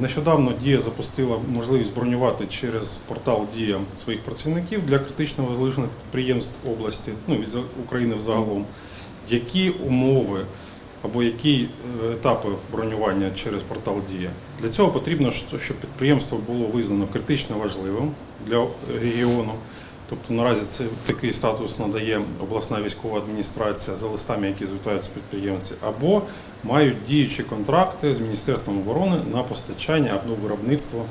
Нещодавно Дія запустила можливість бронювати через портал Дія своїх працівників для критично важливих підприємств області, ну і України взагалом. Які умови або які е, етапи бронювання через портал Дія? Для цього потрібно, що- щоб підприємство було визнано критично важливим для регіону. Тобто наразі це такий статус надає обласна військова адміністрація за листами, які звертаються підприємці, або мають діючі контракти з Міністерством оборони на постачання або виробництво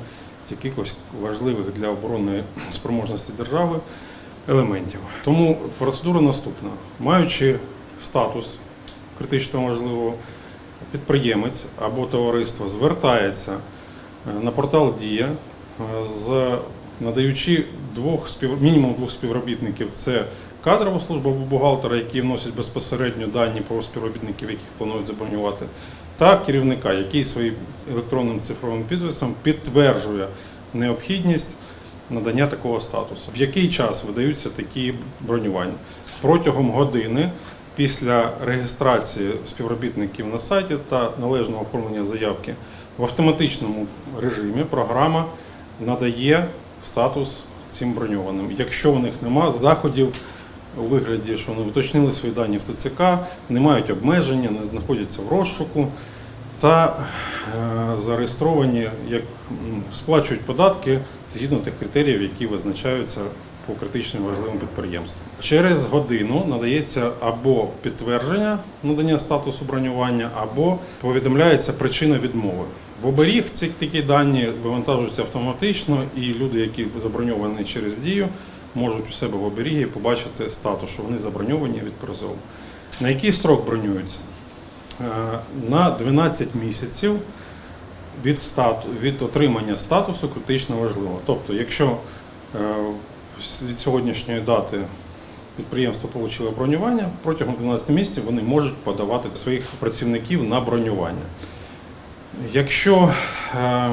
якихось важливих для оборонної спроможності держави елементів. Тому процедура наступна: маючи статус критично важливого, підприємець або товариство звертається е, на портал Дія з надаючи двох спів... мінімум двох співробітників. Це кадрова служба або бухгалтера, які вносять безпосередньо дані про співробітників, яких планують забронювати, та керівника, який своїм електронним цифровим підписом підтверджує необхідність надання такого статусу. В який час видаються такі бронювання? Протягом години після реєстрації співробітників на сайті та належного оформлення заявки в автоматичному режимі програма надає статус цим броньованим. Якщо у них нема заходів у вигляді, що вони уточнили свої дані в ТЦК, не мають обмеження, не знаходяться в розшуку та е, зареєстровані, як сплачують податки згідно тих критеріїв, які визначаються по критично важливим підприємствам. Через годину надається або підтвердження надання статусу бронювання, або повідомляється причина відмови. В оберіг ці такі дані вивантажуються автоматично, і люди, які заброньовані через дію, можуть у себе в оберігі побачити статус, що вони заброньовані від призову. На який строк бронюються? Е, На 12 місяців від, стату, від отримання статусу критично важливо. Тобто, якщо е, від сьогоднішньої дати підприємство отримало бронювання, протягом 12 місяців вони можуть подавати своїх працівників на бронювання. Якщо е,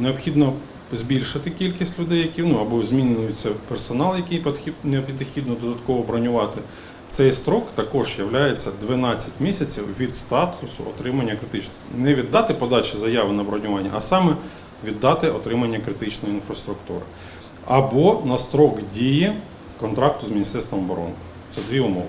необхідно збільшити кількість людей, які ну або змінюється персонал, який необхідно додатково бронювати, цей строк також є 12 місяців від статусу отримання критичної. Не від дати подачі заяви на бронювання, а саме від дати отримання критичної інфраструктури. Або на строк дії контракту з Міністерством оборони. Це дві умови.